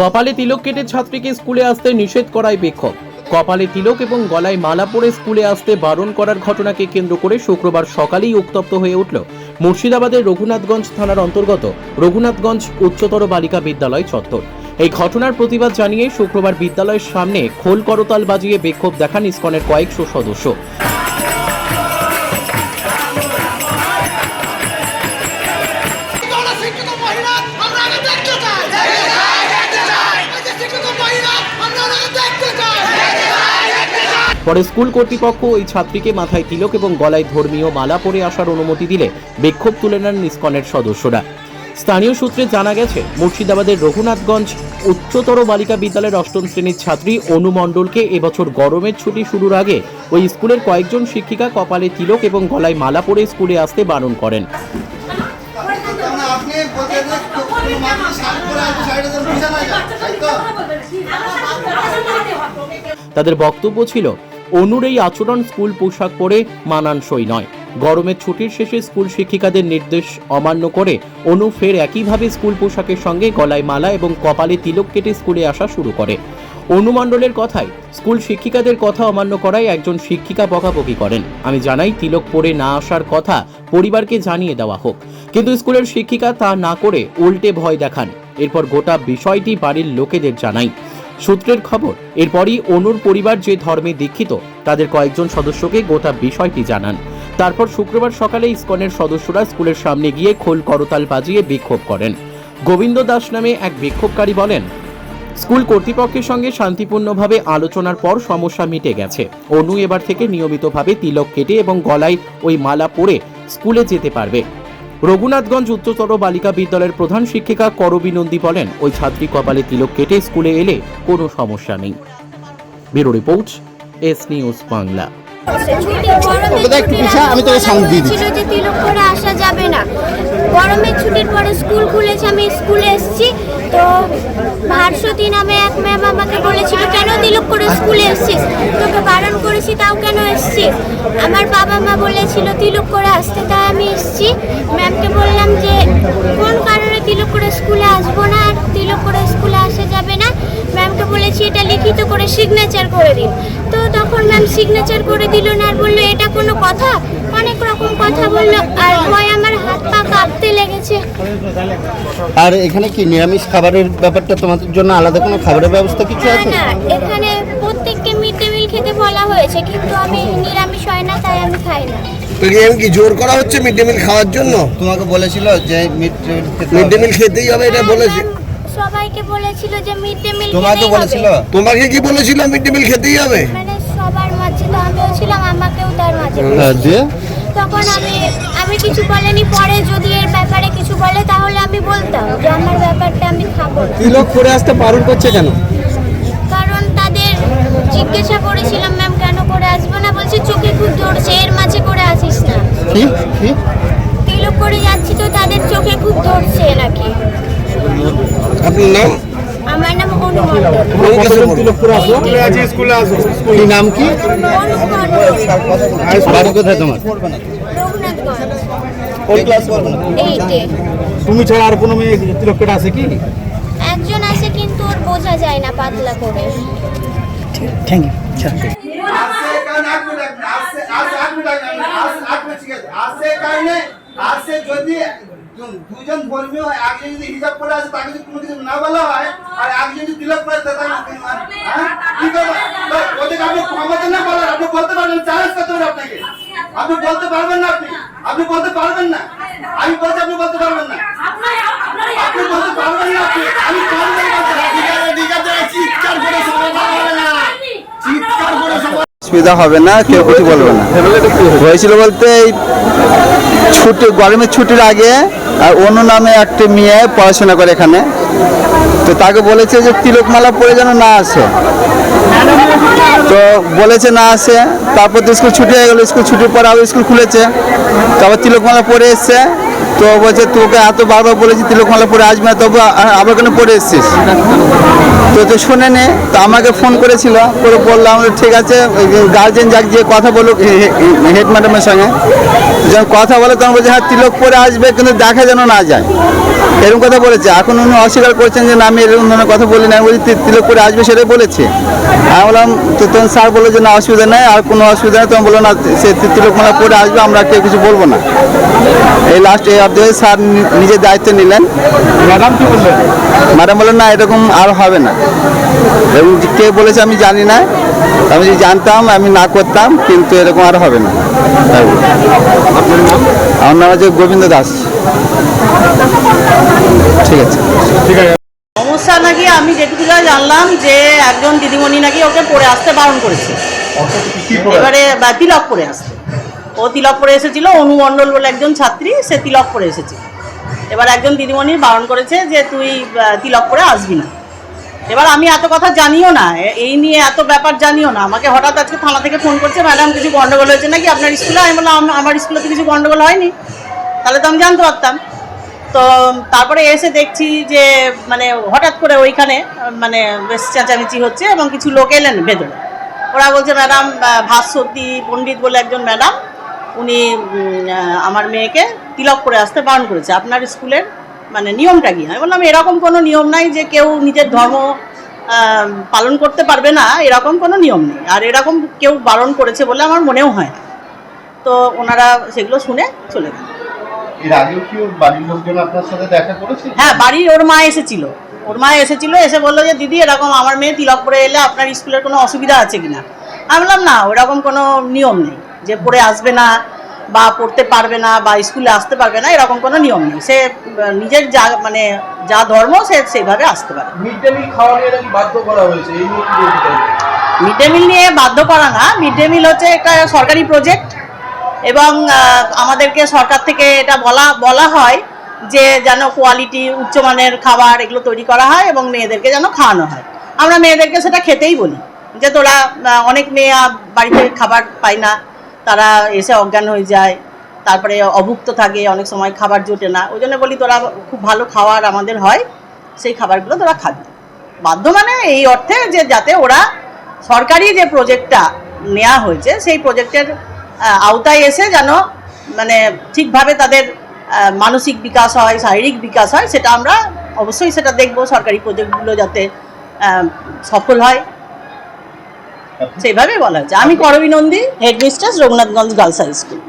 কপালে তিলক কেটে ছাত্রীকে স্কুলে আসতে নিষেধ করায় বিক্ষোভ। কপালে তিলক এবং গলায় মালা পরে স্কুলে আসতে বারণ করার ঘটনাকে কেন্দ্র করে শুক্রবার সকালেই উত্তপ্ত হয়ে উঠল মুর্শিদাবাদের রঘুনাথগঞ্জ থানার অন্তর্গত রঘুনাথগঞ্জ উচ্চতর বালিকা বিদ্যালয় চত্বর। এই ঘটনার প্রতিবাদ জানিয়ে শুক্রবার বিদ্যালয়ের সামনে খোল করতাল বাজিয়ে বিক্ষোভ দেখান ইসকনের কয়েকশো সদস্য। পরে স্কুল কর্তৃপক্ষ ওই ছাত্রীকে মাথায় তিলক এবং গলায় ধর্মীয় মালা পরে আসার অনুমতি দিলে বিক্ষোভ তুলে নেন নিস্কনের সদস্যরা। স্থানীয় সূত্রে জানা গেছে, মুর্শিদাবাদের রঘুনাথগঞ্জ উচ্চতর বালিকা বিদ্যালয়ের অষ্টম শ্রেণির ছাত্রী অনু মণ্ডলকে এবছর গরমের ছুটি শুরুর আগে ওই স্কুলের কয়েকজন শিক্ষিকা কপালে তিলক এবং গলায় মালা পরে স্কুলে আসতে বারণ করেন আপনি বলতে যে কোনো মানুষ শাড়ি পরে আসবে শাড়িটা যেন বোঝা না যায় তাই তো তাদের বক্তব্য ছিল, অনুর এই আচরণ স্কুল পোশাক পরে মানানসই নয়। গরমের ছুটির শেষে স্কুল শিক্ষিকাদের নির্দেশ অমান্য করে অনু ফের একইভাবে স্কুল পোশাকের সঙ্গে গলায় মালা এবং কপালে তিলক কেটে স্কুলে আসা শুরু করে। অনুমণ্ডলের কথায়, স্কুল শিক্ষিকাদের কথা অমান্য করায় একজন শিক্ষিকা বকাবকি করেন। আমি জানাই, তিলক পরে না আসার কথা পরিবারকে জানিয়ে দেওয়া হোক। কিন্তু স্কুলের শিক্ষিকা তা না করে উল্টে ভয় দেখান। এরপর গোটা বিষয়টি বাড়ির লোকেদের জানাই। সূত্রের খবর, এরপরই অনুর পরিবার যে ধর্মে দীক্ষিত, তাদের কয়েকজন সদস্যকে গোটা বিষয়টি জানান। তারপর শুক্রবার সকালে ইসকনের সদস্যরা স্কুলের সামনে গিয়ে খোল করতাল বাজিয়ে বিক্ষোভ করেন। গোবিন্দ দাস নামে এক বিক্ষোভকারী বলেন, স্কুল কর্তৃপক্ষের সঙ্গে শান্তিপূর্ণভাবে আলোচনার পর সমস্যা মিটে গেছে। অনু এবার থেকে নিয়মিতভাবে তিলক কেটে এবং গলায় ওই মালা পরে স্কুলে যেতে পারবে। রঘুনাথগঞ্জ উচ্চতর বালিকা বিদ্যালয়ের প্রধান শিক্ষিকা করবী নন্দী বলেন ওই ছাত্রী কপালে তিলক কেটে স্কুলে এলে কোনো সমস্যা নেই। Bureau report S news Bangla. একটু আমি তোকে sound দিয়ে দিচ্ছি। যে তিলক করে আসা যাবে না। গরমের ছুটির পরে স্কুল খুলেছে আমি স্কুলে এসেছি। তো ভারসতী নামে এক ম্যাম আমাকে বলেছিল কেন তিলক করে স্কুলে এসেছিস? তোকে বারণ করেছি তাও কেন এসেছিস? আমার বাবা মা বলেছিল তিলক করে আসতে তাই আমি এসেছি। ম্যামকে বললাম যে কোন কারণে তিলক করে স্কুলে আসব না আর তিলক করে স্কুলে আসা যাবে না? ম্যামকে বলেছি এটা লিখিত করে সিগনেচার করে দিন। তো তখন ম্যাম সিগনেচার করে দিল না আর বলল এটা কোনো কথা? অনেক রকম কথা বলল আর ভয় আমার হাত পা কাঁপতে লেগেছে। আর এখানে কি নিরামিষ খাবারের ব্যাপারটা তোমাদের জন্য আলাদা কোনো খাবারের ব্যবস্থা কিছু আছে? না এখানে প্রত্যেককে মিড ডে মিল খেতে বলা হয়েছে কিন্তু আমি নিরামিষ হয় না তাই আমি খাই না। প্রিয়াম কি জোর করা হচ্ছে মিড ডে মিল খাওয়ার জন্য? তোমাকে বলেছিল যে মিড মিড ডে মিল খেতেই হবে এটা বলেছে। সবাইকে বলেছিল যে মিড ডে মিল তোমাকে বলেছিল? তোমাকে কি বলেছিল মিড ডে মিল খেতেই হবে? মানে সবার মাঝে তো আমিও ছিলাম আমাকেও তার মাঝে দিয়ে? তখন আমি আমি কিছু বলেনি পরে যদি এর ব্যাপারে কিছু বলে তাহলে আমি বলতাম যে আমার ব্যাপারটা আমি খাব না। তিলক করে আসতে বারণ করছে কেন? কারণ তাদের জিজ্ঞাসা করেছিলাম ম্যাম কেন করে আসব না? বলছে চোখে খুব ধরছে এর মাঝে করে আসিস না। কি? কি? তিলক করে যাচ্ছি তো তাদের চোখে খুব ধরছে নাকি? আপনার নাম? আমার নাম কি নাম কি? বাড়ি কোথায় তোমার? কোন ক্লাস এইটে। তুমি ছাড়া আর কোনো মেয়ে তিলক কেটে আসে কি? একজন আছে কিন্তু ওর বোঝা যায় না পাতলা করে। দুজন ধর্মী হয় আগে যদি হিসাব করে আসে তাকে যদি কোনো কিছু না বলা হয় আর আগে যদি তিলক করে তাহলে? কি করব ওদেরকে আপনি ক্ষমতা না বলার আপনি বলতে পারবেন চ্যালেঞ্জ করতে পারেন আপনাকে আপনি বলতে পারবেন না আপনি আপনি বলতে পারবেন না আমি বলছি আপনি বলতে পারবেন না আপনি বলতে পারবেন না আপনি আমি পারবেন না আছে আছে চিৎকার করে সবাই চিৎকার করে সবাই অসুবিধা হবে না, কেউ কিছু বলবে না। হয়েছিল বলতে এই ছুটি, গরমের ছুটির আগে, আর অন্য নামে একটা মেয়ে পড়াশোনা করে এখানে। তো তাকে বলেছে যে তিলকমালা পরে যেন না আসে। তো বলেছে না আসে, তারপর তো স্কুল ছুটি হয়ে গেলো, স্কুল ছুটির পর আবার স্কুল খুলেছে। তারপর তিলকমালা পরে এসছে। তো বলছে, তোকে এত বারবার বলেছি তিলকমালা পরে আসবে না, তবু আবার কেন পরে এসছিস? তো তো শুনে নে, তো আমাকে ফোন করেছিল, করে বললাম ঠিক আছে গার্জেন যাক, যে কথা বলুক হেড ম্যাডামের সঙ্গে, যখন কথা বলে তখন বলছে হ্যাঁ তিলক পরে আসবে, কিন্তু দেখা যেন না যায়। এরকম কথা বলেছে। এখন উনি অস্বীকার করছেন যে, না, আমি এরকম ধরনের কথা বলি না। বলছি তিলক পরে আসবে সেটাই বলেছে। আমি বললাম, তো তখন স্যার বলল যে, না, অসুবিধা নেই, আর কোনো অসুবিধা নেই। তখন বলল, না, সে তিলকমালা পরে আসবে, আমরা কেউ কিছু বলব না। এই লাস্ট এই অর্ধে স্যার নিজের দায়িত্ব নিলেন। ম্যাডাম কি বললেন? ম্যাডাম বললেন না এরকম আর হবে না। এবং কে বলেছে আমি জানি না। আমি যদি জানতাম আমি না করতাম কিন্তু এরকম আর হবে না। আমার নাম হচ্ছে গোবিন্দ দাস। ঠিক আছে। সমস্যা নাকি? আমি যেটুকু যা জানলাম যে একজন দিদিমণি নাকি ওকে পড়ে আসতে বারণ করেছে। এবারে বা তিলক পরে আসতে ও তিলক পরে এসেছিল অনুমণ্ডল বলে একজন ছাত্রী, সে তিলক পরে এসেছে এবার একজন দিদিমণি বারণ করেছে যে তুই তিলক পরে আসবি না। এবার আমি এত কথা জানিও না এই নিয়ে এত ব্যাপার জানিও না। আমাকে হঠাৎ আজকে থানা থেকে ফোন করছে, ম্যাডাম, কিছু গন্ডগোল হয়েছে নাকি? আপনার স্কুলে? আমি বললাম আমার স্কুলে তো কিছু গন্ডগোল হয়নি। তাহলে তো আমি জানতে পারতাম। তো তারপরে এসে দেখছি যে মানে হঠাৎ করে ওইখানে মানে বেশ চেঁচামেচি হচ্ছে এবং কিছু লোক এলেন ভেতরে। ওরা বলছে, ম্যাডাম ভাস্বতী পণ্ডিত বলে একজন ম্যাডাম উনি আমার মেয়েকে তিলক করে আসতে বারণ করেছে। আপনার স্কুলের মানে নিয়মটা কি? আমি বললাম এরকম কোনো নিয়ম নাই যে কেউ নিজের ধর্ম পালন করতে পারবে না এরকম কোনো নিয়ম নেই। আর এরকম কেউ বারণ করেছে বলে আমার মনেও হয় না। তো ওনারা সেগুলো শুনে চলে গেল। হ্যাঁ বাড়ি ওর মা এসেছিল। ওর মা এসেছিল এসে বলল যে দিদি এরকম আমার মেয়ে তিলক পরে এলে আপনার স্কুলের কোনো অসুবিধা আছে কিনা? আমি বললাম না ওরকম কোনো নিয়ম নেই। যে পড়ে আসবে না বা পড়তে পারবে না বা স্কুলে আসতে পারবে না এরকম কোনো নিয়ম নেই। সে নিজের যা মানে যা ধর্ম সে সেইভাবে আসতে পারে। মিড ডে মিল খাওয়া নিয়ে বাধ্য করা হয়েছে এই নিয়ে কি বলতে চাইবেন? মিড ডে মিল নিয়ে বাধ্য করা না। মিড ডে মিল হচ্ছে একটা সরকারি প্রজেক্ট এবং আমাদেরকে সরকার থেকে এটা বলা বলা হয় যে যেন কোয়ালিটি উচ্চমানের খাবার এগুলো তৈরি করা হয় এবং মেয়েদেরকে যেন খাওয়ানো হয়। আমরা মেয়েদেরকে সেটা খেতেই বলি যে তোরা অনেক মেয়ে বাড়িতে খাবার পায় না। তারা এসে অজ্ঞান হয়ে যায়, তারপরে অভুক্ত থাকে, অনেক সময় খাবার জোটে না। ওই জন্য বলি তোরা খুব ভালো খাবার আমাদের হয়, সেই খাবারগুলো তোরা খাবি। বাধ্য মানে এই অর্থে যে যাতে ওরা সরকারি যে প্রজেক্টটা নেওয়া হয়েছে, সেই প্রজেক্টের আওতায় এসে যেন মানে ঠিকভাবে তাদের মানসিক বিকাশ হয়, শারীরিক বিকাশ হয়, সেটা আমরা অবশ্যই সেটা দেখব সরকারি প্রজেক্টগুলো যাতে সফল হয়। সেইভাবেই বলা হচ্ছে আমি Karabi Nandi headmistress Raghunathganj girls high school